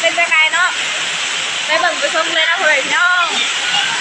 เป็นไงเนาะไปชมเลยนะพ่อแม่พี่น้อง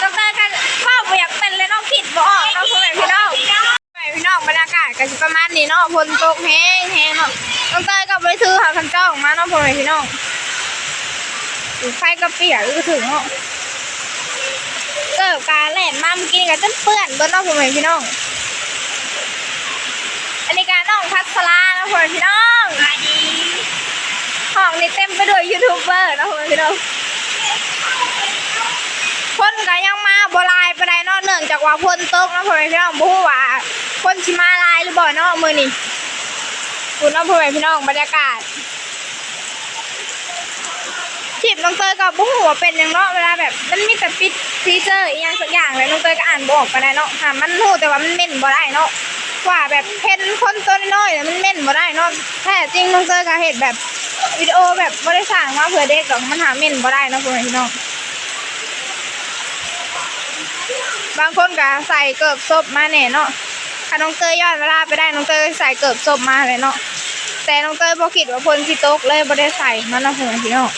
ดอกเตอรกันพ่อบ่อยากเป็นเลยเน้องคิดบ่ออกเนาะพ่อแม่พี่น้องพ่อแม่พี่น้องบรรยากาศก็สิประมาณนี้เนาะฝนตกแห้งแห้งเนาะดอกเตอรก็ไปซื้อหาคันจ้องมาเนาะพ่อแม่พี่น้องอยู่ไฟก็เปียกก็ถึงเนาะเกิดการแหล่นมาเมื่อกี้ก็จนเปื้อนเบิดเนาะพ่อแม่พี่น้อง อันนี้การน้องพัสลาเนาะพ่อแม่พี่น้องสวัสดี ห้องนี่เต็มไปด้วยยูทูบเบอร์นะคุณพี่น้องคนก็ยังมาบลายไปได้นอกเนื่องจากว่าพ้นตกนะพ่อแม่พี่น้องบู้ว่าคนสิมาลายหรือบ่เนาะมื้อนี้คุณเนาะพ่อแม่พี่น้องบรรยากาศทีมน้องเตยก็บ่ฮู้ว่าเป็นหยังเนาะเวลาแบบ มันมีแต่ปิดฟีเจอร์อีหยังสักอย่างเลยน้องเตยก็อ่านบออกปานใดเนาะค่ะมันฮู้แต่ว่ามันเม่นบ่ได้เนาะว่าแบบเพ้นคนตัวน้อยๆเนี่มันเม่นบ่ได้เนาะแท้จริงน้องเตยก็เฮ็ดแบบ วิดีโอแบบไม่ได้สร้างมาเผื่อเด็กหรอกมันหาเม่นบ่ได้นะพ่อแม่พี่น้องบางคนก็ใส่เกิบศพมาแน่เนาะถ้าน้องเตยย้อนเวลาไปได้น้องเตยใส่เกิบศพมาเลยเนาะแต่น้องเตยบ่คิดว่าพลสิตกเลยบ่ได้ใส่มันนะพ่อแม่พี่น้อง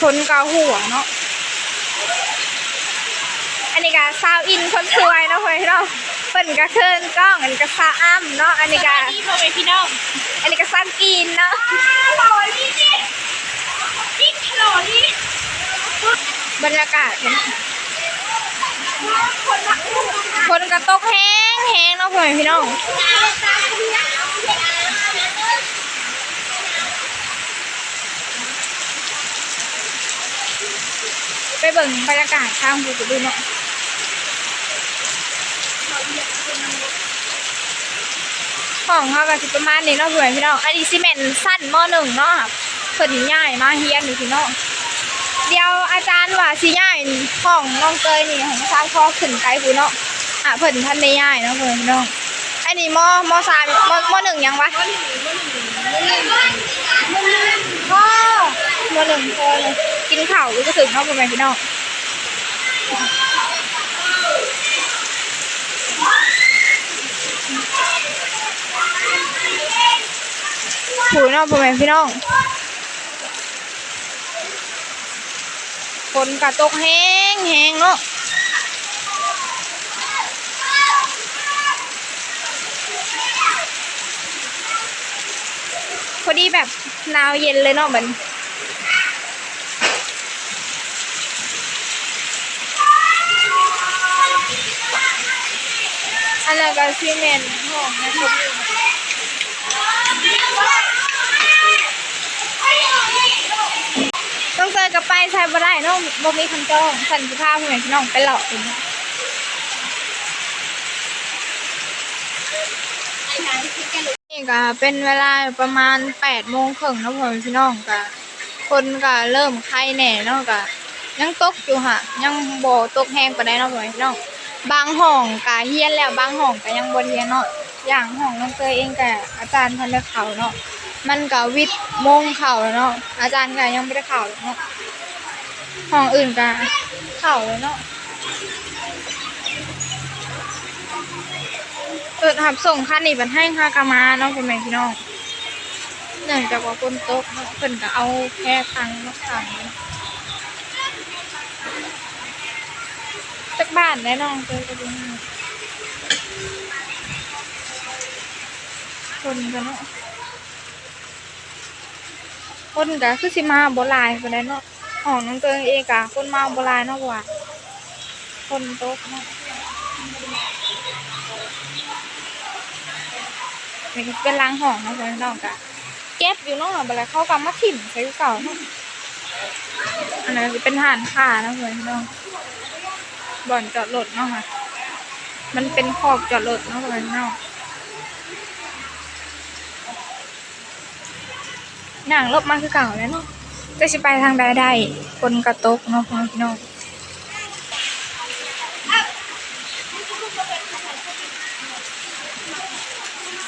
ทนเกาหัวเนาะอันนี้ก็ซาวอินคนสวยนะพ่อแม่พี่น้อง เพิ่นก็เคินกล้องอันนี้ก็ซาวอ้ำเนาะอันนี้ก็นี่พ่อแม่พี่น้องอันนี้ก็ซาวกินเนาะหล่อนี่นี่นี่หล่อนี่บรรยากาศมันคนละคนกระตกแห้งแห้งเนาะพ่อแม่พี่น้องไปเบิ่งบรรยากาศข้างภูกระดึงเนาะ ของเขาก็สิประมาณนี้เนาะพ่อแม่พี่น้อง อันนี้ซีเมนต์สั้นมหนึ่งเนาะเพิ่นย้ายมาเฮียนอยู่พี่น้อง เดี๋ยวอาจารย์ว่าสิย้ายของน้องเตยนี่ของสร้างพ่อขึ้นไปพูเนาะอะเพิ่นท่านได้ย้ายเนาะพ่อแม่พี่น้อง อันนี้มมสามมมหนึ่งยังวะพ่อมหนึ่งคนเลยกินข้าวก็ถึงเนาะพ่อแม่พี่น้อง ผูเนาะพ่อแม่พี่น้องฝนกระตกแห้งแห้งเนาะพอดีแบบหนาวเย็นเลยเนาะเหมือน อันนั้นก็ซีเมนต์ห้องนะครับต้องเจอกับไปใช้บ่ได้เนาะบ่มีคันจองสันสิพาพ่อแม่พี่น้องไปหลอกเองนี่ก็เป็นเวลาประมาณแปดโมงครึ่งเนาะพ่อแม่พี่น้องก็คนก็เริ่มไข้แหน่เนาะก็ยังตกอยู่ค่ะยังบ่ตกแห้งปานใดเนาะพ่อแม่พี่น้อง บางห้องก็เฮียนแล้วบางห้องก็ยังบ่เฮียนเนาะอย่างห้องน้องเตยเองก็อาจารย์พิ่นได้เขาเนาะมันก็วิทย์มงเขาแล้วเนาะอาจารย์ก็ยังบ่ได้เข้าเนาะห้องอื่นก็เข้าแล้วเนาะเปิดหับส่งคันนี้บันให้ค่ากะมาเนาะพ่อแม่พี่น้องเนื่องจากว่าฝนโตกเนาะเพิ่นก็เอาแค่ตังค์มาขังเนาะจัก บ้านได้น้องเตยคนกันเนาะคนก็คือสิมาบ่หลายปานใดเนาะห้องน้องเตยเองก็คนมาบ่หลายเนาะว่าคนโต๊ะเนาะนี่เป็นล้างห้องเนาะเพื่นน้องก็เก็บอยู่เนาะบัดแล้วเขาก็มาถิ่มใส่เก่าเนาะอันนั้นเป็นหานค้าเนาะเพื่อนน้อง บ่อนจอดรถเนาะค่ะ มันเป็นขอบจอดรถเนาะเพื่นน้องหนังลบมาคือเก่าแล้วเนาะจะสิไปทางใดได้คนกระตกเนาะพี่น้อง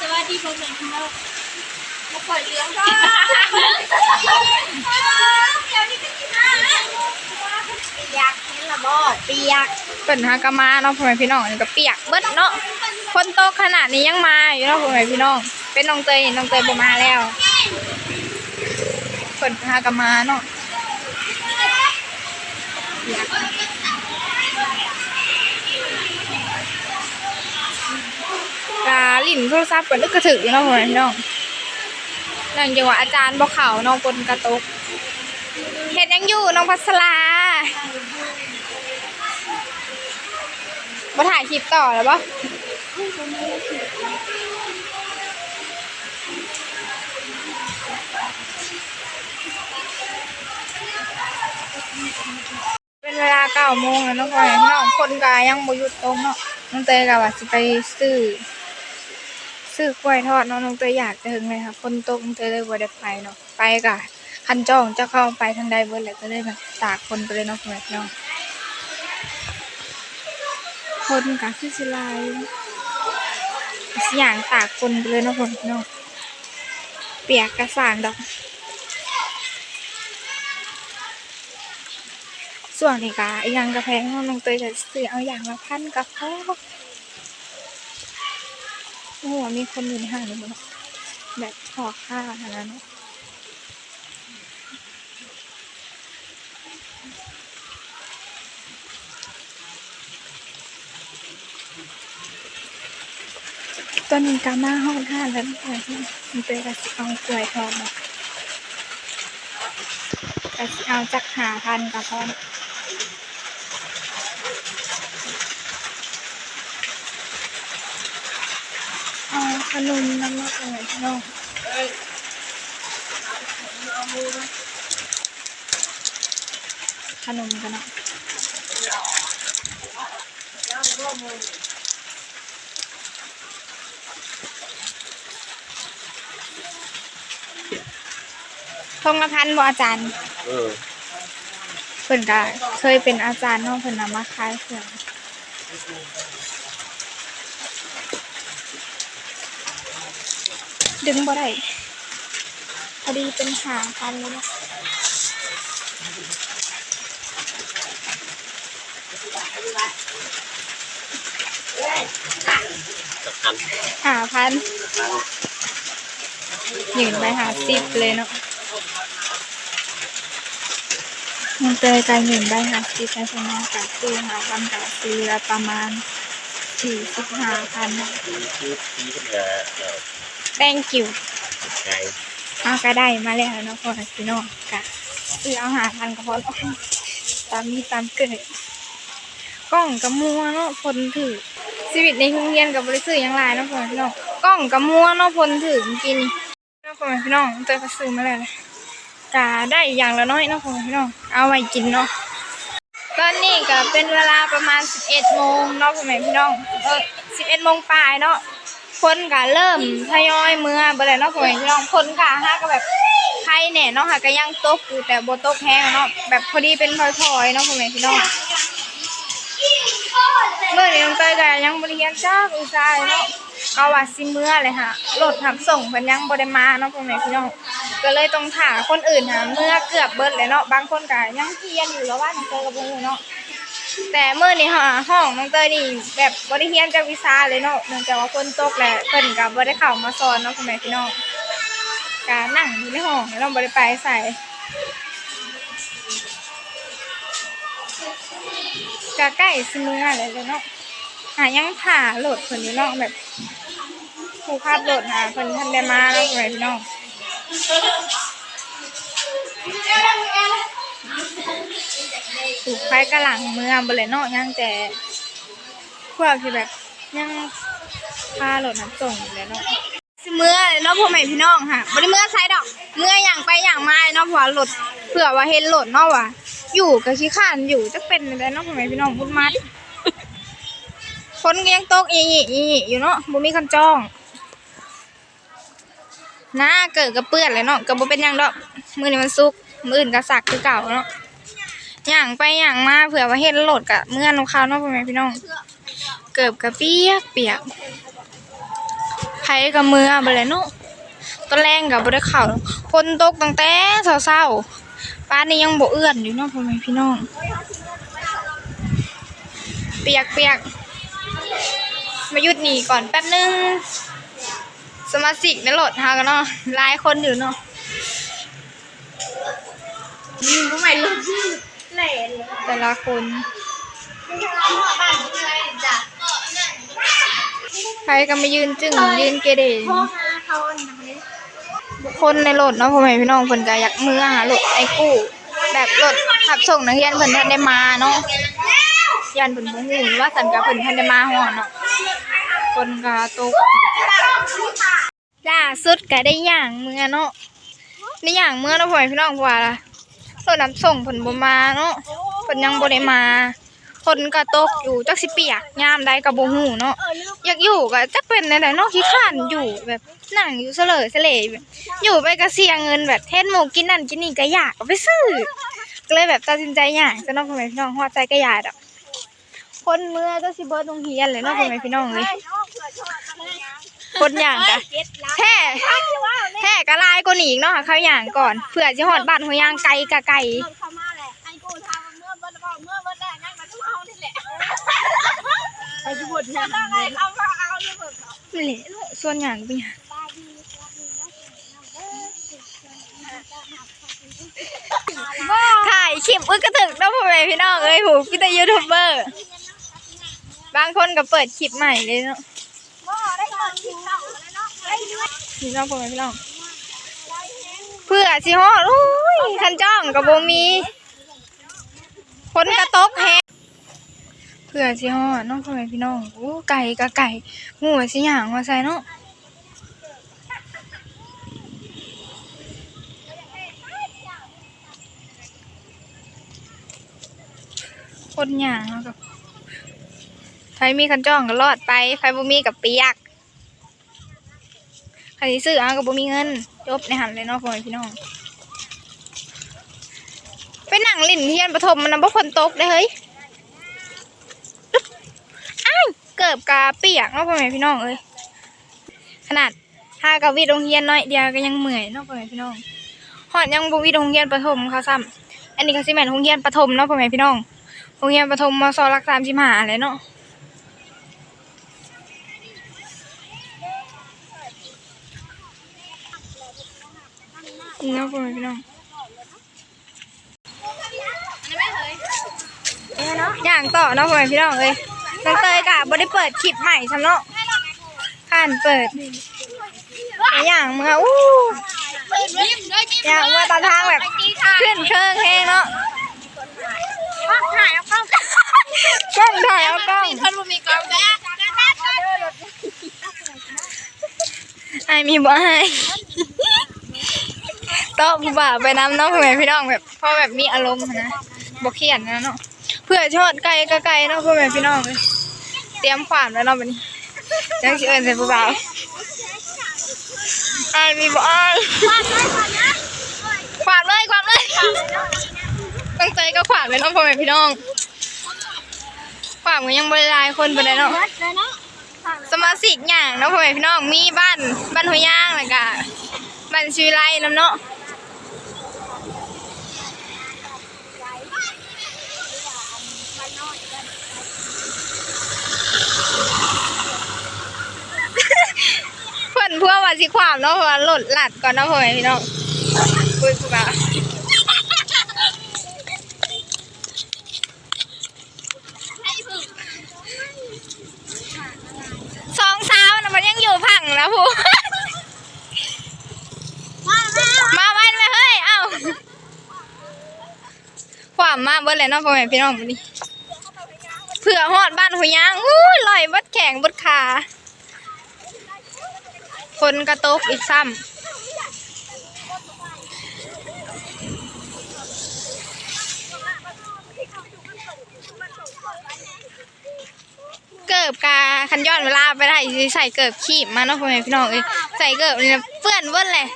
สวัสดีพ่อแม่พี่น้องมาปล่อยเลี้ยงเดี๋ยวนี้ก็กินนะ อยกเห็นละบ่เปียกเป็นฮากามาเนาะพ่อแม่พี่น้องนี่ก็เปียกเบิดเนาะคนโตขนาดนี้ยังมาอยู่เนาะพ่อแม่พี่น้อง เป็นน้องเตยน้องเตยบ่มาแล้วเพิ่นฮากามาเนาะเปียกกาลิ่นโทรศัพท์ก็นึกกระถึกอยู่เนาะพ่อแม่พี่น้องหลังจากว่าอาจารย์บอกเขาน้องปนกระตกเห็ดยังอยู่น้องพัสลา มาถ่ายคลิปต่อแล้วปะเป็นเวลาเก้าโมงแล้วนาะพ่อแม่พี่น้องคนกายังบ่หยุดตรงเนาะน้องเตยกะว่าสิไปซื้อซื้อกล้วยทอดเนาะน้องเตยอยากจะถึงเลยค่ะ คนตกน้องเตยเลยบ่ได้ไปเนาะไปกะ คันจ้องจะเข้าไปทางใดเบิดแหละก็เลยแบบตากคนไปเลยเนาะพ่อแม่พี่น้องคนกะคือสิลายสิอย่างตากคนไปเลยเนาะพ่อแม่พี่น้องเปียกกระสางดอก ส่วนนี้กะย่างกระแพงเนาะน้องเตยจะซื้อเอาอย่างละพันกะพอโอ้โหมีคนอยู่ในห้างเลยแบบขอค่าขนาดนั้นเนอะ ตอนนี้กามาห้องท่าแล้วนะคะมันเป็นกระสิเอากล้วยทอดมากระสิเอาจักหาพันกระพอนเอาขนมน้ำมันอะไรพี่น้องขนมกันเนาะ ทงละพันบ่อาจารย์เออเพิ่นก็เคยเป็นอาจารย์เนาะเพิ่นนำมาขายเครื่องดึงบ่ได้พอดีเป็นหาพันเลยเนาะกับพันหาพันยืนไปหาสิบเลยเนาะ มันเจอกันยืนไปหาสิบในสมัยกับซื้อหาพันกับซื้อละประมาณสี่สิบห้าพันเนาะคือคือปีขึ้นมาเออ thank you ไงเอาก็ได้มาแล้วเนาะพ่อพี่น้องกะซื้อเอาหาพันก็พอแล้วตามมีตามเกิดกล้องกับมัวเนาะพลถือชีวิตในโรงเรียนกับบริษัทยังไรเนาะพ่อพี่น้องกล้องกับมัวเนาะพลถือเมื่อกี้นี่เนาะพ่อพี่น้องเจอก็ซื้อมาแล้วเลย กะได้อย่างละน้อยเนาะพ่อพี่น้องเอาไว้กินเนาะตอนนี้ก็เป็นเวลาประมาณ 11โมงเนาะพ่อแม่พี่น้องเออ11โมงปลายเนาะคนก็เริ่มทยอยเมื่อบ่ได้เนาะพ่อแม่พี่น้องคนก็หาก็แบบใครแหน่เนาะค่ะก็ยังตกอยู่แต่บ่ตกแห้งเนาะแบบพอดีเป็นพลอยๆเนาะพ่อแม่พี่น้องเมื่อนี้น้องเต้ยก็ยังบ่ได้เรียนจักอุตส่าห์เนาะก็ว่าสิเมื่อเลยค่ะรถทับส่งเพิ่นยังบ่ได้มาเนาะพ่อแม่พี่น้อง ก็เลยต้องถามคนอื่นหาเมื่อเกือบเบิดเลยเนาะบางคนก็ยังเรียนอยู่แล้วว่าน้องเตยก็บ่รู้เนาะแต่เมื่อนี่ห้องน้องเตยนี่แบบบริเฮียนจากวิชาเลยเนาะเนื่องจากว่าฝนตกแหละเพิ่นกับบริเข้ามาสอนเนาะคุณแม่พี่น้องการนั่งอยู่ในห้องเราบริไปใส่กะใกล้สิมืออะไรเลยเนาะหายังถ่าโหลดเพิ่นอยู่เนาะแบบผู้ขับโหลดหาเพิ่นทันได้มาเนาะคุณแม่พี่น้อง ถูกไฟกระหลังเมืองบ่เลยเนาะยังแต่พวกที่แบบยังพาหลดน้ำส่งอยู่เลยเนาะเมื่อเนาะพ่อแม่พี่น้องค่ะบ่ได้เมื่อไซดอก เมื่ออย่างไปอย่างมาเนาะพราะว่ารถเผื่อว่าเห็นรถเนาะว่าอยู่กับขี้ข้านอยู่จะเป็นอะไรเนาะพ่อแม่พี่น้องบุญมัดคนยังตกอีอีอีอยู่เนาะบ่มีคันจ้อง น้าเกิดกับเปื้อนเลยเนาะก็บ่เป็นหยังดอกมือนี้มันสุกมืออื่นก็สักคือเก่าเนาะอย่างไปอย่างมาเผื่อว่าเห็นรถกะเมื่อนูเขาเนาะพ่อแม่พี่น้อง เกิบกระเปียกเปียกไผกับมือบ่เลยเนาะตอนแรงกับบ่ได้เข้าฝนตกตั้งแต่เช้าๆป้านนี้ยังบ่เอื้อนอยู่เนาะพ่อแม่พี่น้อง เปียกเปียกมาหยุดหนีก่อนแป๊บนึง สมาชิกในรถเฮากันเนาะหลายคนอยู่เนาะยิงก็ไม่รู้แหล่เลยแต่ละคนบ้านอะไรจ้ะใครก็มายืนจึงยืนเกเรโทรหาเขาอันนี้คนในรถเนาะพ่อแม่พี่น้องเพิ่นก็อยากมือหารถไอ้กู้ แบบรถขับส่งนักเรียนเพิ่นทันได้มาเนาะยันเพิ่นบ่ฮู้ว่าสันกับเพิ่นทันได้มาฮอดเนาะคนก็ตก ล่าสุดก็ได้ย่างเมื่อเนาะได้ย่างเมื่อเนาะพ่อแม่พี่น้องเพราะว่ารถน้ำส่งเพิ่นบ่มาเนาะเพิ่นยังบ่ได้มาคนก็ตกอยู่จักสิเปียกยามใดก็บ่ฮู้เนาะอยากอยู่ก็จักเป็นไหนๆเนาะขี้ข้านอยู่แบบนั่งอยู่เสลอเสลยอยู่ไปก็เสียเงินแบบเทศหมูกินนั่นกินนี่ก็อยากไปซื้อก็เลยแบบตัดสินใจอยากจะน้องพ่อแม่พี่น้องหัวใจก็อยากดอกคนเมื่อก็สิเบิดโรงเรียนเลยเนาะพ่อแม่พี่น้องเลย คนอย่างกะเจ็ดล้านแท้แท้ก็ลายก็หนีอีกเนาะเขาอย่างก่อนเผื่อสิฮอดบ้านหัวย่างไกลกะไกลเงินเข้ามาแหละไอ้กูทำเมื่อวันก่อนเมื่อวันแรกนั่งมาทุกเอานี่แหละไอ้ทุกคนเนี่ยอะไรเขาก็เอาเลยเบิกเขานี่แหละเนาะส่วนอย่างเป็นหยังถ่ายคลิปอึกกระถึกเนาะพ่อแม่พี่น้องเอ้ยหูพี่แต่ยูทูบเบอร์ บางคนก็เปิดคลิปใหม่เลยเนาะ พี่น้องพ่อแม่พี่น้องเพื่อสิฮอดโอ้ยคันจ้องกับโบมีคนกระตกแฮะเพื่อสิฮอดเน้องพ่อแม่พี่น้องโอ้ไก่กะไก่หมูสิหยังว่าใส่เนาะคนหยังเนาะกับใครมีคันจ้องก็รอดไปใครบ่มีกับเปียกใครสิซื้อเอาก็บ่มีเงิน จบในหันเลยเนาะพ่อแม่พี่น้องไปนั่งลิ้นเทียนปฐมมันนำบ่คนตกได้เฮ้ยอ้ายเกือบกาเปียกเนาะพ่อแม่พี่น้องเอ้ยขนาดถ้ากับวิทย์โรงเรียนน้อยเดียวก็ยังเหมื่อยเนาะพ่อแม่พี่น้องฮอดยังบ่วิทย์โรงเรียนปฐมเขาซ้ำอันนี้ก็สิแม่นโรงเรียนปฐมเนาะพ่อแม่พี่น้องโรงเรียนปฐมมศรัก35อะไรเนาะ นี่เนาะพ่อแม่พี่น้องอย่างต่อเนาะพ่อแม่พี่น้องเอ้ยน้องเตยกะบ่ได้เปิดคลิปใหม่ซำเนาะข้านเปิดแต่อย่างเมื่ออู้อย่างเมื่อตอนทางแบบขึ้นเชิงแฮงเนาะถ่ายเอากล้องกล้องถ่ายเอากล้องท่านบ่มีกล้องแล้วไอ้มีบ่ให้โต๊ะผู้บ่าวไปน้ำเนาะพ่อแม่พี่น้องแบบพอแบบมีอารมณ์หั้นนะบ่เครียดนะเนาะเพื่อชอดไก่ก็ไก่เนาะพ่อแม่พี่น้องเลยเตรียมขวานไว้เนาะบัดนี้จังสิเอิ้นใส่ผู้บ่าวไอ้มีบ่อ้ายขวานเลยขวานเลยตั้งใจก็ขวานเลยเนาะพ่อแม่พี่น้องขวานก็ยังบ่ได้หลายคนปานใดเนาะเบิดเลยเนาะสมาชิกอย่างเนาะพ่อแม่พี่น้องมีบ้านบ้านหัวย่างแล้วก็บ้านชีวิไลน้ำเนาะ พิ่นเพื่อว่าสิความเนาะเพราะว่าหลดหลัดก่อนเนาะพ่อแม่พี่น้องคุยกูบ่าสองสาวน่ะมันยังอยู่พังแล้วผู้มาไว้เลยเฮ้ย เอ้าความมาเบิดเลยเนาะพ่อแม่พี่น้องมื้อนี้เผื่อฮอดบ้านหัวยางอู้ยลอยเบดแข็งเบดขา คนกระตกอีกซ้ำเกิบกาคันย้อนเวลาไปได้ใส่เกิบขีบมาเนาะพ่อแม่พี่น้องเอ้ยใส่เกิบนี่นะเปื้อนเบิ้ลเลย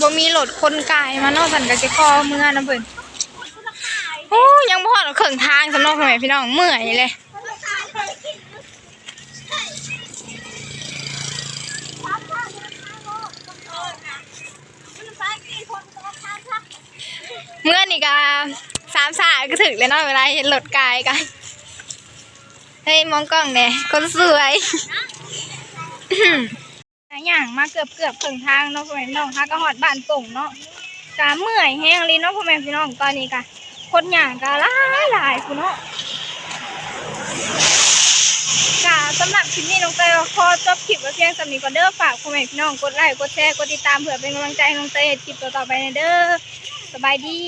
บ่มีรถคนกายมาเนอกสันก็สิคอเมื่อนะเพิ่นโอ้ยังบ่ฮอดเครื่องทางสำหรับพ่อแม่พี่น้องเมื่อยเลย เมื่อนี่ก็สามสายก็ถึงเลยเนาะเวลาเห็นรถกายกันเฮ้ยมองกล้องแหน่ยคนสวยอย่างมาเกือบเกือบๆครึ่งทางเนาะพ่อแม่พี่น้องค่ะก็ฮอดบ้านป่งเนาะกะเมื่อยแห้งเลยเนาะพ่อแม่พี่น้องตอนนี้กะคนหย่างกะหลายหลายคุณเนาะกะสำหรับคลิปนี้น้องเตยขอจบคลิปไว้เพียงสำนี้ก่อนเด้อฝากพ่อแม่พี่น้องกดไลค์กดแชร์กดติดตามเผื่อเป็นกำลังใจให้น้องเตยคลิปต่อๆไปในเด้อ สบายดี